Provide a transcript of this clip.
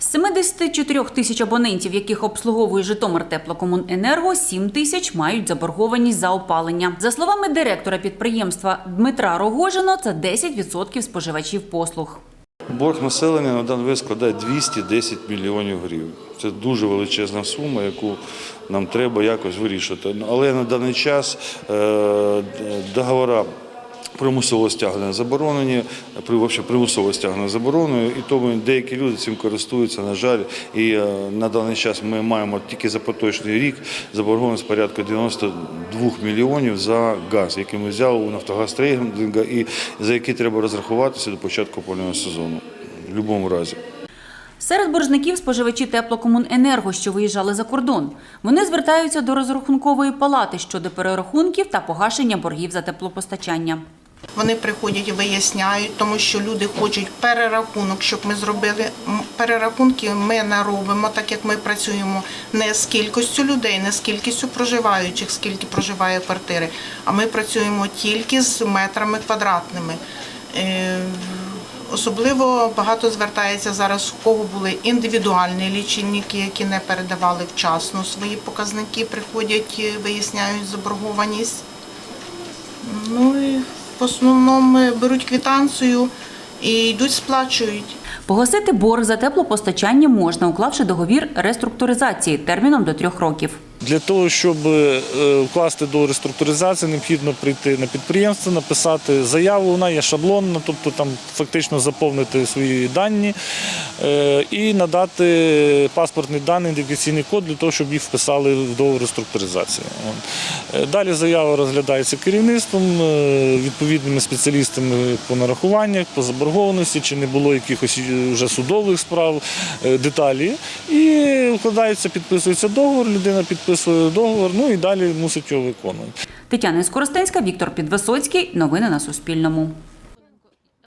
З 74 тисяч абонентів, яких обслуговує Житомир Теплокомуненерго, 7 тисяч мають заборгованість за опалення. За словами директора підприємства Дмитра Рогожино, це 10% споживачів послуг. Борг населення на даний вид складає 210 мільйонів гривень. Це дуже величезна сума, яку нам треба якось вирішити. Але на даний час е, договори примусового стягнення заборонені, при взагалі примусове стягнення заборонено, і тому деякі люди цим користуються, на жаль. І е, на даний час ми маємо тільки за поточний рік заборгованість порядку 92 мільйонів за газ, який ми взяли у Нафтогаз Трейдинга і за який треба розрахуватися до початку опалювального сезону. В будь-якому разі. Серед боржників споживачі теплокомуненерго, що виїжджали за кордон. Вони звертаються до розрахункової палати щодо перерахунків та погашення боргів за теплопостачання. Вони приходять і виясняють, тому що люди хочуть перерахунок, щоб ми зробили перерахунки. Ми не робимо, так як ми працюємо не з кількістю людей, не з кількістю проживаючих, скільки проживає квартири, а ми працюємо тільки з метрами квадратними. Е, Особливо багато звертається зараз, у кого були індивідуальні лічильники, які не передавали вчасно свої показники, приходять, е, виясняють заборгованість. Ну і в основному беруть квитанцію і йдуть сплачують. Погасити борг за теплопостачання можна, уклавши договір реструктуризації терміном до трьох років. Для того, щоб е, вкласти до реструктуризації, необхідно прийти на підприємство, написати заяву. Вона є шаблонна, тобто там фактично заповнити свої дані е, і надати паспортний даний ідентифікаційний код для того, щоб їх вписали в договір реструктуризації. Е, Далі заява розглядається керівництвом, відповідними спеціалістами по нарахуваннях, по заборгованості, чи не було якихось вже судових справ, деталі. І вкладається, підписується договор, людина підписує договор, ну і далі мусить його виконувати. Тетяна Скоростенська, Віктор Підвисоцький. Новини на Суспільному.